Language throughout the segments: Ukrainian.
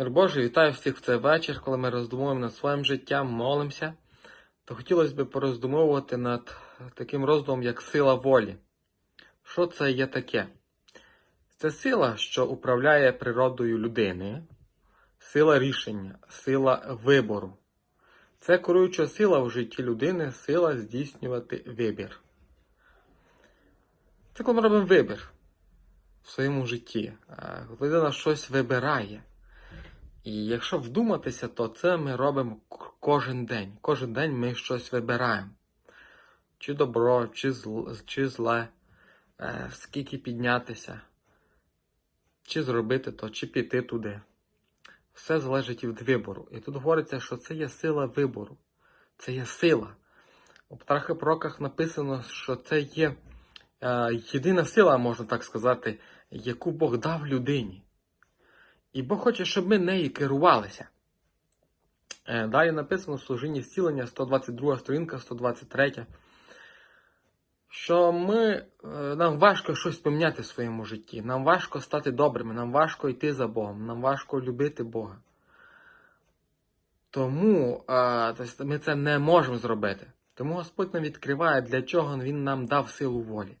Мир Божий, вітаю всіх в цей вечір, коли ми роздумуємо над своїм життям, молимося. То хотілося б пороздумовувати над таким роздумом, як сила волі. Що це є таке? Це сила, що управляє природою людини, сила рішення, сила вибору. Це керуюча сила в житті людини, сила здійснювати вибір. Це коли ми робимо вибір в своєму житті. Людина щось вибирає. І якщо вдуматися, то це ми робимо кожен день. Кожен день ми щось вибираємо. Чи добро, чи, зл, чи зле, е, скільки піднятися, чи зробити то, чи піти туди. Все залежить від вибору. І тут говориться, що це є сила вибору. Це є сила. У птахи пророках написано, що це є е, єдина сила, можна так сказати, яку Бог дав людині. І Бог хоче, щоб ми нею керувалися. Е, Далі написано в служінні зцілення, 122 сторінка, 123, що ми, е, нам важко щось поміняти в своєму житті. Нам важко стати добрими, нам важко йти за Богом, нам важко любити Бога. Тому е, тобто ми це не можемо зробити. Тому Господь нам відкриває, для чого Він нам дав силу волі.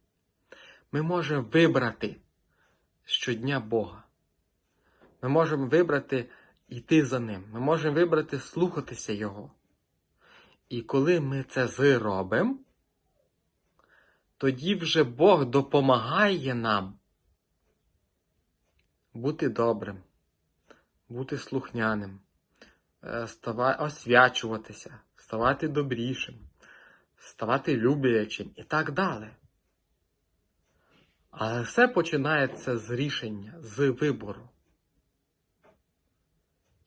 Ми можемо вибрати щодня Бога. Ми можемо вибрати йти за ним. Ми можемо вибрати слухатися Його. І коли ми це зробимо, тоді вже Бог допомагає нам бути добрим, бути слухняним, е, освячуватися, ставати добрішим, ставати люблячим і так далі. Але все починається з рішення, з вибору.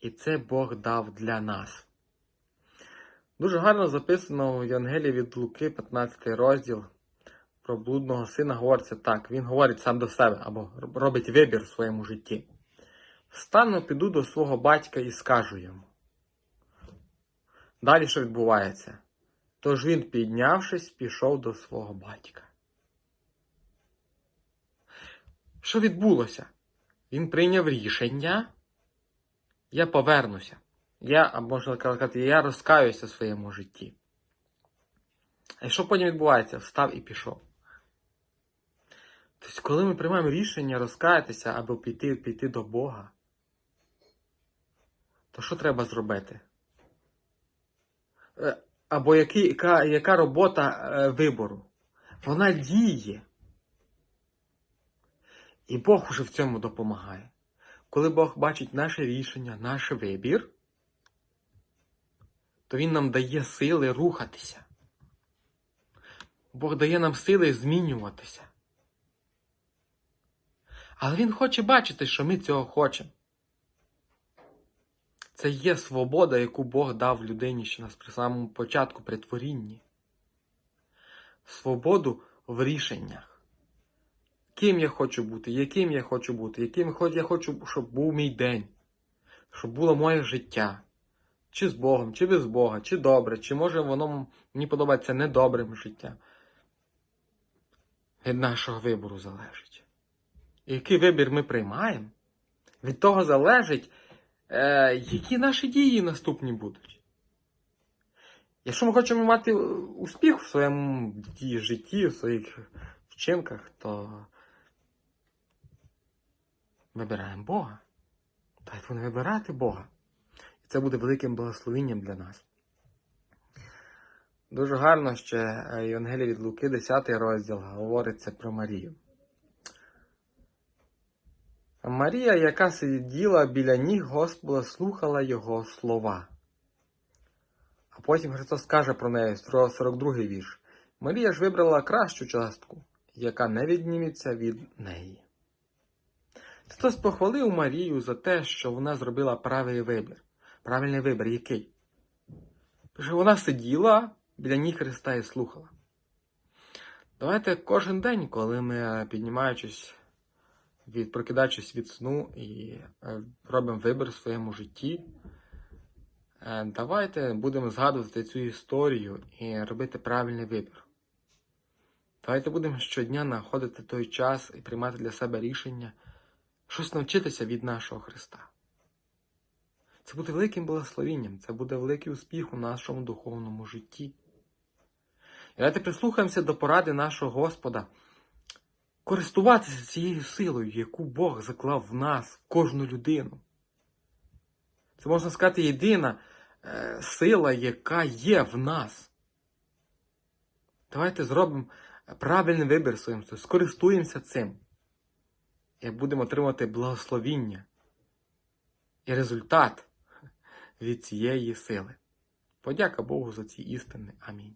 І це Бог дав для нас. Дуже гарно записано в Євангелії від Луки, 15 розділ. Про блудного сина говориться так. Він говорить сам до себе або робить вибір в своєму житті. Встану, піду до свого батька і скажу йому. Далі що відбувається? Тож він, піднявшись, пішов до свого батька. Що відбулося? Він прийняв рішення. Я повернуся. Я, можна сказати, я розкаюся в своєму житті. А що потім відбувається? Встав і пішов. Тобто, коли ми приймаємо рішення розкаятися або піти, піти до Бога, то що треба зробити? Е, Або який, яка, яка робота е, вибору? Вона діє. І Бог уже в цьому допомагає. Коли Бог бачить наше рішення, наш вибір, то Він нам дає сили рухатися. Бог дає нам сили змінюватися. Але Він хоче бачити, що ми цього хочемо. Це є свобода, яку Бог дав людині ще на самому початку при творінні. Свободу в рішеннях. Ким я хочу бути, яким я хочу бути, яким я хочу, щоб був мій день, щоб було моє життя. Чи з Богом, чи без Бога, чи добре, чи може воно мені подобається недобрим життя. Від нашого вибору залежить. І який вибір ми приймаємо, від того залежить, е, які наші дії наступні будуть. Якщо ми хочемо мати успіх в своєму житті, в своїх вчинках, то вибираємо Бога. Давайте не вибирати Бога. І це буде великим благословенням для нас. Дуже гарно ще Євангелія від Луки, 10 розділ, говориться про Марію. Марія, яка сиділа біля ніг Господа, слухала його слова. А потім Христос каже про неї, 42 вірш. Марія ж вибрала кращу частку, яка не відніметься від неї. Христос похвалив Марію за те, що вона зробила правильний вибір. Правильний вибір який? Що вона сиділа біля ніг Христа і слухала. Давайте кожен день, коли ми піднімаючись від прокидаючись від сну і е, робимо вибір в своєму житті, е, давайте будемо згадувати цю історію і робити правильний вибір. Давайте будемо щодня знаходити той час і приймати для себе рішення, щось навчитися від нашого Христа. Це буде великим благословенням, це буде великий успіх у нашому духовному житті. І давайте прислухаємося до поради нашого Господа, користуватися цією силою, яку Бог заклав в нас, в кожну людину. Це можна сказати єдина е, сила, яка є в нас. Давайте зробимо правильний вибір своїм, скористуємося цим. І будемо отримати благословіння і результат від цієї сили. Подяка Богу за ці істини. Амінь.